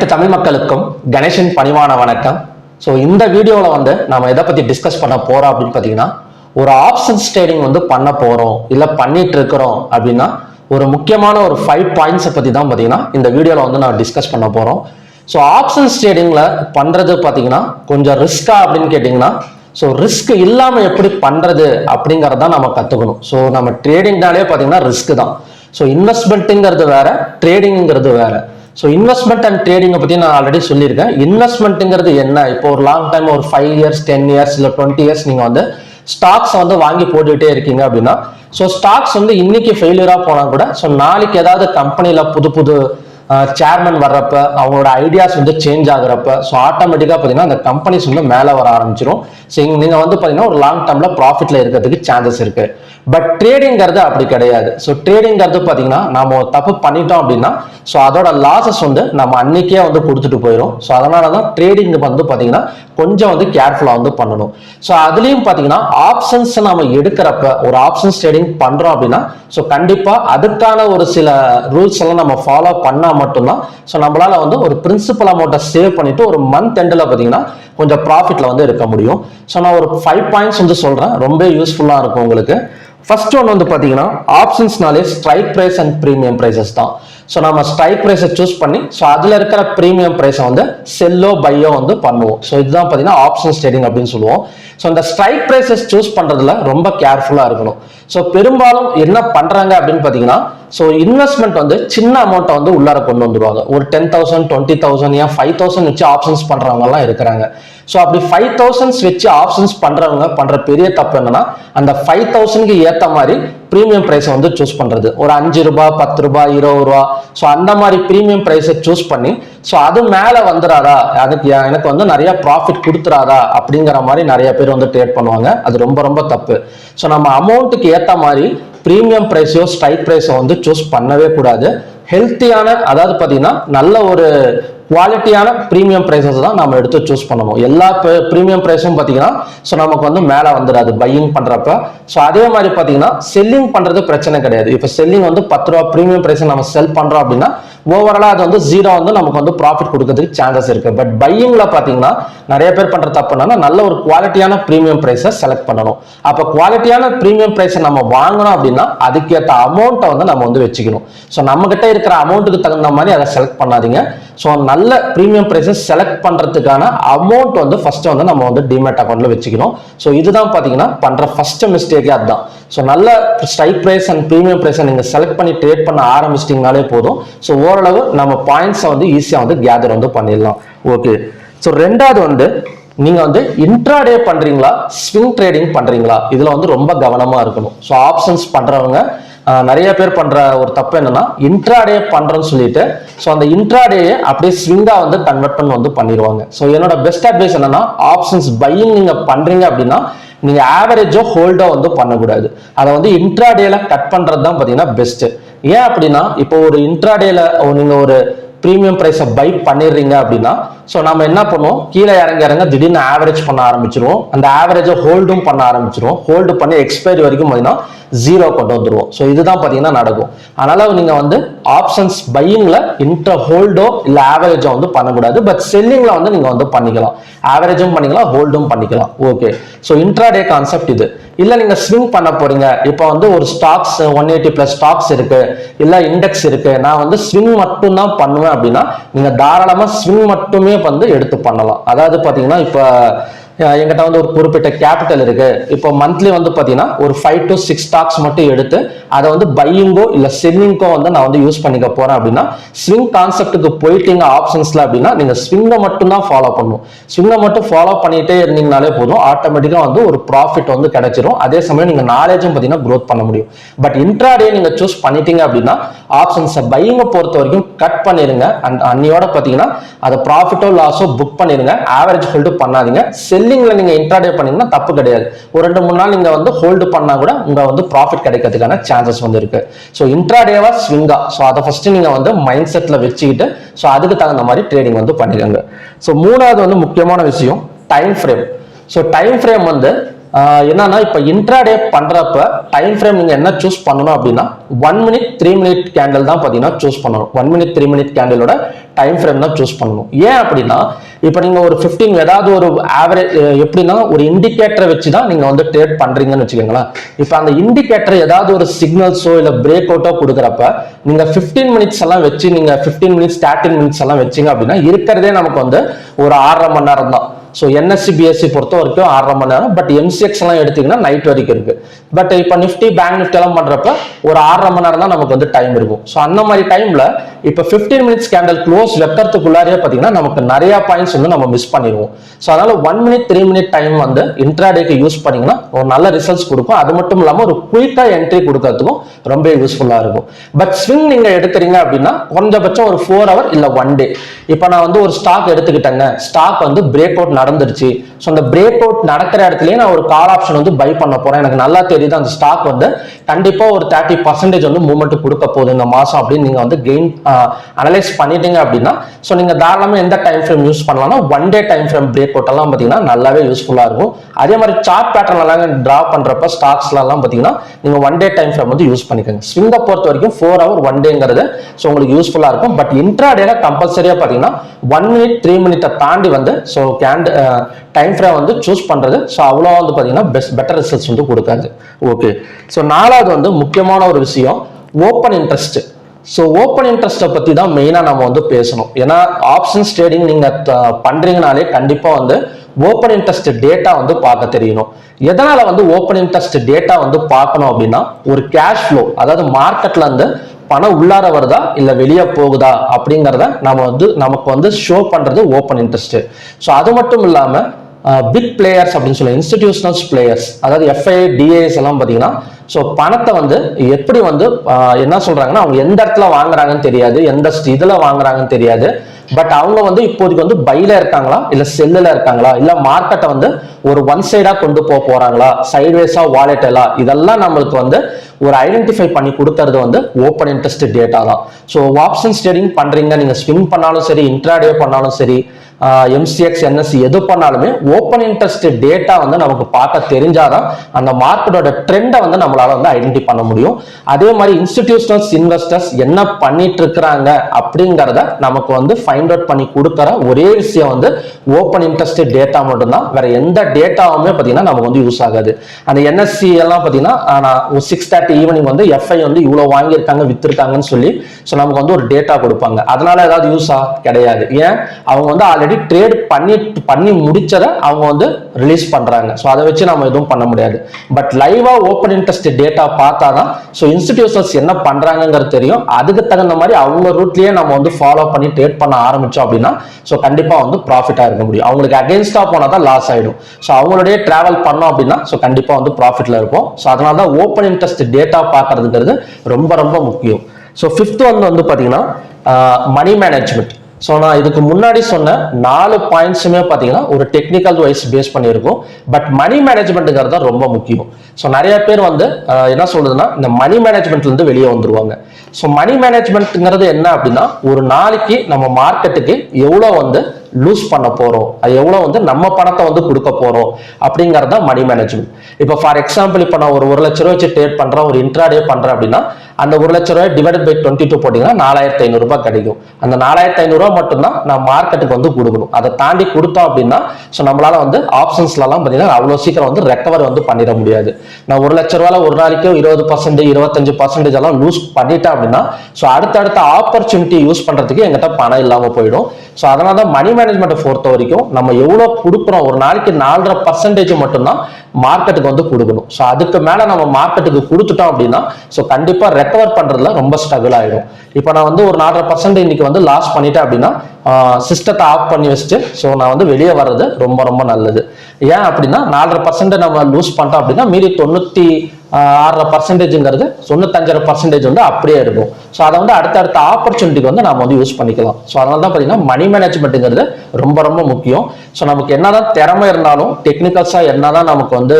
அனைத்து தமிழ் மக்களுக்கும் கணேசன் பணிவான வணக்கம். ஸோ இந்த வீடியோவில் வந்து நம்ம எதை பற்றி டிஸ்கஸ் பண்ண போகிறோம் அப்படின்னு பார்த்தீங்கன்னா ஒரு ஆப்ஷன்ஸ் ட்ரேடிங் வந்து பண்ண போகிறோம் இல்லை பண்ணிட்டு இருக்கிறோம் அப்படின்னா ஒரு முக்கியமான ஒரு ஃபைவ் பாயிண்ட்ஸை பற்றி தான் பார்த்தீங்கன்னா இந்த வீடியோவில் வந்து நான் டிஸ்கஸ் பண்ண போகிறோம் ஸோ ஆப்ஷன்ஸ் ட்ரேடிங்கில் பண்ணுறது பார்த்தீங்கன்னா கொஞ்சம் ரிஸ்கா அப்படின்னு கேட்டிங்கன்னா ஸோ ரிஸ்க் இல்லாமல் எப்படி பண்ணுறது அப்படிங்கிறத நம்ம கற்றுக்கணும் ஸோ நம்ம ட்ரேடிங்னாலே பார்த்தீங்கன்னா ரிஸ்க் தான். ஸோ இன்வெஸ்ட்மெண்ட்டுங்கிறது வேற ட்ரேடிங்கிறது வேற. ஸோ இன்வெஸ்ட்மெண்ட் அண்ட் ட்ரேடிங்கை பற்றி நான் ஆல்ரெடி சொல்லியிருக்கேன். இன்வெஸ்ட்மெண்ட்டுங்கிறது என்ன? இப்போ ஒரு லாங் டைம் ஒரு ஃபைவ் இயர்ஸ் டென் இயர்ஸ் இல்லை டுவெண்ட்டி இயர்ஸ் நீங்கள் வந்து ஸ்டாக்ஸ் வந்து வாங்கி போட்டுக்கிட்டே இருக்கீங்க அப்படின்னா ஸோ ஸ்டாக்ஸ் வந்து இன்னைக்கு ஃபெயிலியராக போனால் கூட ஸோ நாளைக்கு ஏதாவது கம்பெனியில் புது புது சேர்மன் வர்றப்ப அவங்களோட ஐடியாஸ் வந்து சேஞ்ச் ஆகுறப்ப ஸோ ஆட்டோமேட்டிக்காக பார்த்தீங்கன்னா அந்த கம்பெனிஸ் வந்து மேலே வர ஆரம்பிச்சிடும் ஸோ நீங்கள் வந்து பார்த்தீங்கன்னா ஒரு லாங் டேர்மில் ப்ராஃபிட்டில் இருக்கிறதுக்கு சான்சஸ் இருக்கு. பட் ட்ரேடிங்கிறது அப்படி கிடையாது. ஸோ ட்ரேடிங்கிறது பார்த்தீங்கன்னா நம்ம தப்பு பண்ணிட்டோம் அப்படின்னா ஸோ அதோட லாசஸ் வந்து நம்ம அன்னைக்கே வந்து கொடுத்துட்டு போயிடும் ஸோ அதனால தான் ட்ரேடிங் வந்து பார்த்தீங்கன்னா கொஞ்சம் வந்து கேர்ஃபுல்லாக வந்து பண்ணணும். ஸோ அதுலேயும் பார்த்தீங்கன்னா ஆப்ஷன்ஸ் நம்ம எடுக்கிறப்ப ஒரு ஆப்ஷன்ஸ் ட்ரேடிங் பண்ணுறோம் அப்படின்னா ஸோ கண்டிப்பாக அதுக்கான ஒரு சில ரூல்ஸ் எல்லாம் நம்ம ஃபாலோ பண்ணாமல் மட்டும்தான். ஸோ நம்மளால வந்து ஒரு பிரின்சிபல் அமௌண்ட்டை சேவ் பண்ணிட்டு ஒரு மந்த் எண்டில் பார்த்தீங்கன்னா கொஞ்சம் ப்ராஃபிட்டில் வந்து இருக்க முடியும். ஸோ நான் ஒரு ஃபைவ் பாயிண்ட்ஸ் வந்து சொல்கிறேன் ரொம்ப யூஸ்ஃபுல்லாக இருக்கும் உங்களுக்கு. ஃபர்ஸ்ட் ஒன் வந்து பார்த்தீங்கன்னா ஆப்ஷன்ஸ்னாலே strike price and premium prices தான். ஸோ நம்ம ஸ்ட்ரைக் ப்ரைஸை சூஸ் பண்ணி ஸோ அதில் இருக்கிற ப்ரீமியம் ப்ரைஸை வந்து செல்லோ பையோ வந்து பண்ணுவோம். ஸோ இதுதான் பார்த்தீங்கன்னா ஆப்ஷன் ட்ரேடிங் அப்படின்னு சொல்லுவோம். ஸோ இந்த ஸ்ட்ரைக் ப்ரைஸஸ் சூஸ் பண்ணுறதுல ரொம்ப கேர்ஃபுல்லாக இருக்கணும். ஸோ பெரும்பாலும் என்ன பண்ணுறாங்க அப்படின்னு பார்த்தீங்கன்னா ஸோ இன்வெஸ்ட்மெண்ட் வந்து சின்ன அமௌண்ட்டை வந்து உள்ளார கொண்டு வந்துருவாங்க. ஒரு டென் தௌசண்ட் டுவெண்ட்டி தௌசண்ட் ஏன் ஃபைவ் தௌசண்ட் வச்சு ஆப்ஷன்ஸ் பண்ணுறவங்கலாம் இருக்கிறாங்க. ஸோ அப்படி ஃபைவ் தௌசண்ட்ஸ் வச்சு ஆப்ஷன்ஸ் பண்ணுறவங்க பண்ணுற பெரிய தப்பு என்னன்னா அந்த ஃபைவ் தௌசண்ட்க்கு ஏற்ற மாதிரி ப்ரீமியம் ப்ரைஸை வந்து சூஸ் பண்ணுறது ஒரு அஞ்சு ரூபாய் பத்து ரூபாய் இருபது ரூபா. ஸோ அந்த மாதிரி ப்ரீமியம் ப்ரைஸை சூஸ் பண்ணி ஸோ அது மேலே வந்துடாதா அதுக்கு எனக்கு வந்து நிறைய ப்ராஃபிட் கொடுத்துறாதா அப்படிங்கிற மாதிரி நிறைய பேர் வந்து ட்ரேட் பண்ணுவாங்க. அது ரொம்ப ரொம்ப தப்பு. ஸோ நம்ம அமௌண்ட்டுக்கு ஏற்ற மாதிரி ப்ரீமியம் ப்ரைஸையோ ஸ்ட்ரைக் ப்ரைஸோ வந்து சூஸ் பண்ணவே கூடாது. ஹெல்த்தியான அதாவது பார்த்தீங்கன்னா நல்ல ஒரு குவாலிட்டியான ப்ரீமியம் ப்ரைஸஸ் தான் நம்ம எடுத்து சூஸ் பண்ணணும். எல்லா ப்ரீமியம் ப்ரைஸும் பார்த்தீங்கன்னா ஸோ நமக்கு வந்து மேலே வந்துடாது பையிங் பண்ணுறப்ப ஸோ அதே மாதிரி பார்த்தீங்கன்னா செல்லிங் பண்ணுறது பிரச்சனை கிடையாது. இப்போ செல்லிங் வந்து பத்து ரூபா ப்ரீமியம் ப்ரைஸை நம்ம செல் பண்ணுறோம் அப்படின்னா ஓவராலாக அது வந்து ஜீரோ வந்து நமக்கு வந்து ப்ராஃபிட் கொடுக்கறதுக்கு சான்சஸ் இருக்குது பட் பையிங்கில் பார்த்தீங்கன்னா நிறைய பேர் பண்ணுற தப்பு நல்ல ஒரு குவாலிட்டியான ப்ரீமியம் ப்ரைஸை செலக்ட் பண்ணணும். அப்போ குவாலிட்டியான ப்ரீமியம் ப்ரைஸை நம்ம வாங்கணும் அப்படின்னா அதுக்கேற்ற அமௌண்ட்டை வந்து நம்ம வந்து வச்சுக்கணும். ஸோ நம்மக்கிட்ட இருக்கிற அமௌண்ட்டுக்கு தகுந்த மாதிரி அதை செலக்ட் பண்ணாதீங்க. ஸோ நல்ல ப்ரீமியம் ப்ரைஸை செலக்ட் பண்ணுறதுக்கான அமௌண்ட் வந்து ஃபஸ்ட்டு வந்து நம்ம வந்து டிமேட் அக்கௌண்ட்டில் வச்சுக்கணும். ஸோ இதுதான் பார்த்தீங்கன்னா பண்ணுற ஃபஸ்ட்டு மிஸ்டேக்கே அதுதான். ஸோ நல்ல ஸ்ட்ரைக் ப்ரைஸ் அண்ட் ப்ரீமியம் ப்ரைஸை நீங்கள் செலக்ட் பண்ணி ட்ரேட் பண்ண ஆரம்பிச்சிட்டிங்கனாலே போதும். ஸோ ஓரளவு நம்ம பாயிண்ட்ஸை வந்து ஈஸியாக வந்து கேதர் வந்து பண்ணிடலாம். ஓகே ஸோ ரெண்டாவது வந்து நீங்கள் வந்து இன்ட்ராடே பண்ணுறீங்களா ஸ்விங் ட்ரேடிங் பண்ணுறீங்களா இதில் வந்து ரொம்ப கவனமாக இருக்கணும். ஸோ ஆப்ஷன்ஸ் பண்ணுறவங்க நிறைய பேர் பண்ணுற ஒரு தப்பு என்னன்னா இன்ட்ராடே பண்ணுறோன்னு சொல்லிட்டு ஸோ அந்த இன்ட்ராடேயே அப்படியே ஸ்விங்காக வந்து கன்வெர்ட் பண்ணி வந்து பண்ணிடுவாங்க. ஸோ என்னோட பெஸ்ட் அட்வைஸ் என்னன்னா ஆப்ஷன்ஸ் பையிங் நீங்கள் பண்ணுறீங்க அப்படின்னா நீங்கள் ஆவரேஜோ ஹோல்டோ வந்து பண்ணக்கூடாது. அதை வந்து இன்ட்ராடேல கட் பண்ணுறது தான் பார்த்தீங்கன்னா பெஸ்ட்டு ஏன் அப்படின்னா இப்போ ஒரு இன்ட்ராடேல நீங்கள் ஒரு ப்ரீமியம் ப்ரைஸை பை பண்ணிடுறீங்க அப்படின்னா ஸோ நம்ம என்ன பண்ணுவோம்? கீழே இறங்க இறங்க திடீர்னு ஆவரேஜ் பண்ண ஆரம்பிச்சிருவோம். அந்த ஆவரேஜை ஹோல்டும் பண்ண ஆரம்பிச்சிருவோம். ஹோல்டு பண்ணி எக்ஸ்பைரி வரைக்கும் பார்த்தீங்கன்னா ஜீரோ கொண்டு வந்துருவோம். ஸோ இதுதான் பார்த்தீங்கன்னா நடக்கும். அதனால நீங்க வந்து ஆப்ஷன்ஸ் பையிங்ல இன்டர் ஹோல்டோ இல்லை ஆவரேஜோ வந்து பண்ணக்கூடாது. பட் செல்லிங்கில் வந்து நீங்க வந்து பண்ணிக்கலாம். ஆவரேஜும் பண்ணிக்கலாம் ஹோல்டும் பண்ணிக்கலாம். ஓகே ஸோ இன்ட்ராடே கான்செப்ட் இது. இல்ல நீங்க ஸ்விங் பண்ண போறீங்க. இப்போ வந்து ஒரு stocks one eighty plus stocks இருக்கு. இல்லை இண்டெக்ஸ் இருக்கு. நான் வந்து ஸ்விங் மட்டும் தான் பண்ணுவேன் அப்படின்னா நீங்க தாராளமாக ஸ்விங் மட்டுமே வந்து எடுத்து பண்ணலாம். அதாவது பாத்தீங்கன்னா இப்போ எங்கிட்ட என்கிட்ட வந்து ஒரு குறிப்பிட்ட கேபிட்டல் இருக்கு. இப்போ மந்த்லி வந்து பாத்தீங்கன்னா ஒரு ஃபைவ் டு சிக்ஸ் ஸ்டாக்ஸ் மட்டும் எடுத்து அதை வந்து பையிங்கோ இல்ல செல்லிங்கோ வந்து நான் வந்து யூஸ் பண்ணிக்க போறேன் அப்படின்னா ஸ்விங் கான்செப்ட்டுக்கு போயிட்டீங்க ஆப்ஷன்ஸ்ல அப்படின்னா நீங்க ஸ்விங்கை மட்டும் தான் ஃபாலோ பண்ணணும். ஸ்விங்கை மட்டும் ஃபாலோ பண்ணிட்டே இருந்தீங்கனாலே போதும் ஆட்டோமேட்டிக்கா வந்து ஒரு ப்ராஃபிட் வந்து கிடைச்சிரும். அதே சமயம் நீங்க நாலேஜும் பாத்தீங்கன்னா க்ரோத் பண்ண முடியும். பட் இன்ட்ராடே நீங்க சூஸ் பண்ணிட்டீங்க அப்படின்னா ஆப்ஷன்ஸை பையிங்கை பொறுத்த வரைக்கும் கட் பண்ணிருங்க. அண்ட் அன்னியோட பாத்தீங்கன்னா அதை ப்ராஃபிட்டோ லாஸோ புக் பண்ணிருங்க. ஆவரேஜ் ஹோல்டு பண்ணாதீங்க. செல் செல்லிங்கில் நீங்கள் இன்ட்ராடே பண்ணீங்கன்னா தப்பு கிடையாது. ஒரு ரெண்டு மூணு நாள் நீங்க வந்து ஹோல்டு பண்ணா கூட உங்க வந்து ப்ராஃபிட் கிடைக்கிறதுக்கான சான்சஸ் வந்து இருக்கு. ஸோ இன்ட்ராடேவா ஸ்விங்கா ஸோ அதை ஃபஸ்ட்டு நீங்க வந்து மைண்ட் செட்ல வச்சுக்கிட்டு ஸோ அதுக்கு தகுந்த மாதிரி ட்ரேடிங் வந்து பண்ணிக்கோங்க. ஸோ மூணாவது வந்து முக்கியமான விஷயம் time frame so time frame வந்து என்னன்னா இப்போ இன்ட்ராடே பண்றப்ப டைம் ஃப்ரேம் நீங்க என்ன சூஸ் பண்ணணும் அப்படின்னா one minute three minute candle தான் பார்த்தீங்கன்னா சூஸ் பண்ணணும். ஒன் மினிட் த்ரீ மினிட் கேண்டிலோட டைம் ஃப்ரேம் தான் சூஸ் பண்ணணும். ஏன் அப்படின்னா இப்போ நீங்க ஒரு 15 ஏதாவது ஒரு ஆவரேஜ் எப்படின்னா ஒரு இண்டிகேட்டரை வச்சு தான் நீங்க வந்து ட்ரேட் பண்றீங்கன்னு வச்சுக்கோங்களேன். இப்போ அந்த இண்டிகேட்டர் ஏதாவது ஒரு சிக்னல்ஸோ இல்லை பிரேக் அவுட்டோ கொடுக்குறப்ப நீங்க 15 மினிட்ஸ் எல்லாம் வச்சு நீங்க 15 மினிட்ஸ் தேர்ட்டின் மினிட்ஸ் எல்லாம் வச்சீங்க அப்படின்னா இருக்கிறதே நமக்கு வந்து ஒரு ஆறரை மணி நேரம் தான் ஸோ என்எஸ்சி பிஎஸ்சி பொறுத்த வரைக்கும் ஆறரை மணி நேரம். பட் எம்சிஎக்ஸ்லாம் எல்லாம் எடுத்தீங்கன்னா நைட் வரைக்கும் இருக்குது பட் இப்போ நிஃப்டி பேங்க் நிஃப்டி எல்லாம் பண்ணுறப்ப ஒரு ஆறரை மணி நேரம் தான் நமக்கு வந்து டைம் இருக்கும். ஸோ அந்த மாதிரி டைமில் இப்போ 15 மினிட்ஸ் கேண்டல் க்ளோஸ் வைக்கிறதுக்குள்ளாரியே பார்த்தீங்கன்னா நமக்கு நிறையா பாயிண்ட்ஸ் வந்து நம்ம மிஸ் பண்ணிடுவோம். ஸோ அதனால் one minute three minute time வந்து இன்ட்ராடேக்கு யூஸ் பண்ணிங்கன்னா ஒரு நல்ல ரிசல்ட்ஸ் கொடுக்கும். அது மட்டும் இல்லாமல் ஒரு குயிக்காக என்ட்ரி கொடுக்கறதுக்கும் ரொம்ப யூஸ்ஃபுல்லாக இருக்கும். பட் ஸ்விங் நீங்கள் எடுக்கிறீங்க அப்படின்னா குறைஞ்சபட்சம் ஒரு ஃபோர் ஹவர் இல்லை ஒன் டே இப்போ நான் வந்து ஒரு ஸ்டாக் எடுத்துக்கிட்டேங்க. ஸ்டாக் வந்து பிரேக் அவுட் நடந்துருச்சு ஸோ அந்த பிரேக் அவுட் நடக்கிற இடத்துலயே நான் ஒரு கால் ஆப்ஷன் வந்து பை பண்ண போறேன். எனக்கு நல்லா தெரியுது அந்த ஸ்டாக் வந்து கண்டிப்பா ஒரு தேர்ட்டி பர்சன்டேஜ் வந்து மூவ்மெண்ட் கொடுக்க போகுது இந்த மாசம் அப்படின்னு நீங்க வந்து கெயின் அனலைஸ் பண்ணிட்டீங்க அப்படின்னா ஸோ நீங்க தாராளமா எந்த டைம் ஃப்ரேம் யூஸ் பண்ணலாம்னா one day time frame break out எல்லாம் பார்த்தீங்கன்னா நல்லாவே யூஸ்ஃபுல்லா இருக்கும். அதே மாதிரி சார்ட் பேட்டர்ன் எல்லாம் டிரா பண்றப்ப ஸ்டாக்ஸ்ல எல்லாம் பார்த்தீங்கன்னா நீங்க ஒன் டே டைம் ஃப்ரேம் வந்து யூஸ் பண்ணிக்கோங்க. ஸ்விங்கை பொறுத்த வரைக்கும் ஃபோர் ஹவர் ஒன் டேங்கிறது ஸோ உங்களுக்கு யூஸ்ஃபுல்லா இருக்கும். பட் இன்ட்ரா டேல கம்பல்சரியா பார்த்தீங்கன்னா ஒன் மினிட் த்ரீ மினிட்டை தாண்டி வந்து ஸோ கேண்ட் டைம் ஃப்ரேம் uh, வந்து சூஸ் பண்றது. ஸோ அவ்வளோ வந்து பார்த்தீங்கன்னா பெஸ்ட் பெட்டர் ரிசல்ட்ஸ் வந்து கொடுக்காது. ஓகே ஸோ நாலாவது வந்து முக்கியமான ஒரு விஷயம் ஓப்பன் இன்ட்ரெஸ்ட் ஸோ ஓப்பன் இன்ட்ரெஸ்ட்டை பற்றி தான் மெயினாக நம்ம வந்து பேசணும். ஏன்னா ஆப்ஷன்ஸ் ட்ரேடிங் நீங்கள் பண்ணுறீங்கனாலே கண்டிப்பாக வந்து ஓப்பன் இன்ட்ரெஸ்ட் டேட்டா வந்து பார்க்க தெரியணும். எதனால் வந்து ஓப்பன் இன்ட்ரெஸ்ட் டேட்டா வந்து பார்க்கணும் அப்படின்னா ஒரு கேஷ் ஃப்ளோ அதாவது மார்க்கெட்ல இருந்து பணம் உள்ளார வருதா இல்லை வெளியே போகுதா அப்படிங்கிறத நம்ம வந்து நமக்கு வந்து ஷோ பண்ணுறது ஓப்பன் இன்ட்ரெஸ்ட்டு ஸோ அது மட்டும் இல்லாமல் பிக் பிளேயர்ஸ் அப்படின்னு சொல்லி இன்ஸ்டிடியூஷனல்ஸ் பிளேயர்ஸ் அதாவது எஃப்ஐ டிஏஎஸ் எல்லாம் பார்த்தீங்கன்னா ஸோ பணத்தை வந்து எப்படி வந்து என்ன சொல்கிறாங்கன்னா அவங்க எந்த இடத்துல வாங்குறாங்கன்னு தெரியாது எந்த இதில் வாங்குறாங்கன்னு தெரியாது. பட் அவங்க வந்து இப்போதைக்கு வந்து பைல இருக்காங்களா? இல்ல செல்லுல இருக்காங்களா? இல்ல மார்க்கெட்டை வந்து ஒரு ஒன் சைடா கொண்டு போக போறாங்களா? சைட்வேஸா வாலெட்டலா இதெல்லாம் நம்மளுக்கு வந்து ஒரு ஐடென்டிஃபை பண்ணி கொடுக்கறது வந்து ஓப்பன் இன்ட்ரெஸ்ட் டேட்டா தான். ஸோ ஆப்ஷன்ஸ் ட்ரேடிங் பண்றீங்க நீங்க ஸ்விங் பண்ணாலும் சரி இன்ட்ராடே பண்ணாலும் சரி எம்சிஎக்ஸ் என்எஸ்சி எது பண்ணாலுமே ஓப்பன் இன்ட்ரெஸ்ட் டேட்டா வந்து நமக்கு பார்க்க தெரிஞ்சாதான் அந்த மார்க்கெட்டோட ட்ரெண்டை வந்து நம்மளால வந்து ஐடென்டி பண்ண முடியும். அதே மாதிரி இன்ஸ்டிடியூஷனல்ஸ் இன்வெஸ்டர்ஸ் என்ன பண்ணிட்டு இருக்கிறாங்க அப்படிங்கிறத நமக்கு வந்து ஃபைண்ட் அவுட் பண்ணி கொடுக்குற ஒரே விஷயம் வந்து ஓப்பன் இன்ட்ரெஸ்ட் டேட்டா மட்டும்தான். வேற எந்த டேட்டாவுமே பார்த்தீங்கன்னா நமக்கு வந்து யூஸ் ஆகாது. அந்த என்எஸ்சி எல்லாம் பார்த்தீங்கன்னா நான் சிக்ஸ் தேர்ட்டி ஈவினிங் வந்து எஃப்ஐ வந்து இவ்வளோ வாங்கியிருக்காங்க வித்துருக்காங்கன்னு சொல்லி ஸோ நமக்கு வந்து ஒரு டேட்டா கொடுப்பாங்க. அதனால ஏதாவது யூஸா கிடையாது. ஏன்? அவங்க வந்து ஆல்ரெடி ட்ரேட் பண்ணி பண்ணி முடிச்சதை அவங்க வந்து ரிலீஸ் பண்றாங்க. ஸோ அதை வச்சு நம்ம எதுவும் பண்ண முடியாது. பட் லைவா ஓப்பன் இன்ட்ரெஸ்ட் டேட்டா பார்த்தா தான் ஸோ இன்ஸ்டிடியூஷன்ஸ் என்ன பண்றாங்கங்கிறது தெரியும். அதுக்கு தகுந்த மாதிரி அவங்க ரூட்லயே நம்ம வந்து ஃபாலோ பண்ணி ட்ரேட் பண்ண ஆரம்பிச்சோம் அப்படின்னா ஸோ கண்டிப்பா வந்து ப்ராஃபிட்டா இருக்க முடியும். அவங்களுக்கு அகேன்ஸ்டா போனா தான் லாஸ் ஆயிடும். ஸோ அவங்களுடைய டிராவல் பண்ணோம் அப்படின்னா ஸோ கண்டிப்பா வந்து ப்ராஃபிட்ல இருப்போம். ஸோ அதனால தான் ஓப்பன் இன்ட்ரெஸ்ட் டேட்டா பார்க்கறதுங்கிறது ரொம்ப ரொம்ப முக்கியம். ஸோ ஃபிஃப்த் வந்து வந்து பார்த்தீங்கன்னா மணி மேனேஜ்மெண்ட் ஸோ நான் இதுக்கு முன்னாடி சொன்ன நாலு பாயிண்ட்ஸுமே பார்த்தீங்கன்னா ஒரு டெக்னிக்கல் வைஸ் பேஸ் பண்ணியிருக்கும். பட் மணி மேனேஜ்மெண்ட்டுங்கிறது தான் ரொம்ப முக்கியம். ஸோ நிறைய பேர் வந்து என்ன சொல்றதுன்னா இந்த மணி மேனேஜ்மெண்ட்லேருந்து வெளியே வந்துருவாங்க. ஸோ மணி மேனேஜ்மெண்ட்டுங்கிறது என்ன அப்படின்னா ஒரு நாளைக்கு நம்ம மார்க்கெட்டுக்கு எவ்வளோ வந்து லூஸ் பண்ண போகிறோம் அது எவ்வளோ வந்து நம்ம பணத்தை வந்து கொடுக்க போகிறோம் அப்படிங்கிறது தான் மணி மேனேஜ்மெண்ட் இப்போ ஃபார் எக்ஸாம்பிள் இப்போ நான் ஒரு ஒரு லட்ச ரூபா வச்சு ட்ரேட் பண்ணுறேன் ஒரு இன்ட்ராடே பண்ணுறேன் அப்படின்னா அந்த ஒரு லட்ச ரூபாய் டிவைட் பை டுவெண்ட்டி டூ போட்டீங்கன்னா நாலாயிரத்தி ஐநூறுரூபா கிடைக்கும். அந்த நாலாயிரத்தி ஐநூறுரூவா மட்டும்தான் நான் மார்க்கெட்டுக்கு வந்து கொடுக்கணும். அதை தாண்டி கொடுத்தோம் அப்படின்னா ஸோ நம்மளால வந்து ஆப்ஷன்ஸ்லாம் பார்த்தீங்கன்னா அவ்வளோ சீக்கிரம் வந்து ரெக்கவர் வந்து பண்ணிட முடியாது. நான் ஒரு லட்ச ரூபாயில் ஒரு நாளைக்கு இருபது பர்சன்டேஜ் இருபத்தஞ்சு பர்சன்டேஜ் எல்லாம் லூஸ் பண்ணிட்டேன் அப்படின்னா ஸோ அடுத்தடுத்த ஆப்பர்ச்சுனிட்டி யூஸ் பண்ணுறதுக்கு எங்கிட்ட பணம் இல்லாமல் போயிடும். ஸோ அதனால தான் மணி மேனேஜ்மெண்ட்டை பொறுத்த வரைக்கும் நம்ம எவ்வளோ கொடுக்குறோம்? ஒரு நாளைக்கு நாலரை பர்சன்டேஜ் மட்டும்தான் மார்க்கெட்டுக்கு வந்து கொடுக்கணும். ஸோ அதுக்கு மேலே நம்ம மார்க்கெட்டுக்கு கொடுத்துட்டோம் அப்படின்னா ஸோ கண்டிப்பாக ரெக்கவர் பண்ணுறதுல ரொம்ப ஸ்ட்ரகிள் ஆகிடும் இப்போ நான் வந்து ஒரு நாலரை பர்சன்ட் இன்னைக்கு வந்து லாஸ் பண்ணிட்டேன் அப்படின்னா சிஸ்டத்தை ஆஃப் பண்ணி வச்சுட்டு ஸோ நான் வந்து வெளியே வர்றது ரொம்ப ரொம்ப நல்லது. ஏன் அப்படின்னா நாலரை பர்சன்ட் நம்ம லூஸ் பண்ணிட்டோம் அப்படின்னா மீறி தொண்ணூற்றி ஆறரை பர்சன்டேஜுங்கிறது தொண்ணூத்தஞ்சரை பர்சன்டேஜ் வந்து அப்படியே இருக்கும். ஸோ அதை வந்து அடுத்தடுத்த ஆப்பர்ச்சுனிட்டிக்கு வந்து நம்ம வந்து யூஸ் பண்ணிக்கலாம். ஸோ அதனால தான் பார்த்தீங்கன்னா மணி மேனேஜ்மெண்ட்டுங்கிறது ரொம்ப ரொம்ப முக்கியம். ஸோ நமக்கு என்னதான் திறமை இருந்தாலும் டெக்னிக்கல்ஸாக என்னதான் நமக்கு வந்து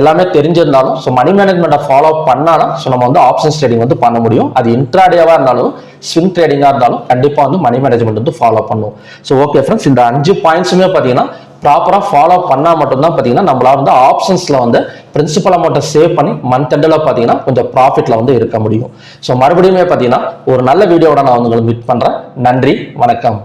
எல்லாமே தெரிஞ்சிருந்தாலும் ஸோ மணி மேனேஜ்மெண்ட்டை ஃபாலோ பண்ணாதான் ஸோ நம்ம வந்து ஆப்ஷன்ஸ் ட்ரேடிங் வந்து பண்ண முடியும். அது இன்ட்ராடேவாக இருந்தாலும் ஸ்விங் ட்ரேடிங்காக இருந்தாலும் கண்டிப்பாக வந்து மணி மேனேஜ்மெண்ட் வந்து ஃபாலோ பண்ணும். ஸோ ஓகே ஃப்ரெண்ட்ஸ் இந்த அஞ்சு பாயிண்ட்ஸுமே பார்த்தீங்கன்னா ப்ராப்பராக ஃபாலோ பண்ணால் மட்டும்தான் பார்த்தீங்கன்னா நம்மளால் வந்து ஆப்ஷன்ஸில் வந்து பிரின்சிபல் அமௌண்ட்டை சேவ் பண்ணி மந்த் எண்டில் பார்த்தீங்கன்னா கொஞ்சம் ப்ராஃபிட்டில் வந்து இருக்க முடியும். ஸோ மறுபடியுமே பார்த்தீங்கன்னா ஒரு நல்ல வீடியோவோட நான் வந்து மீட் பண்ணுறேன் நன்றி வணக்கம்.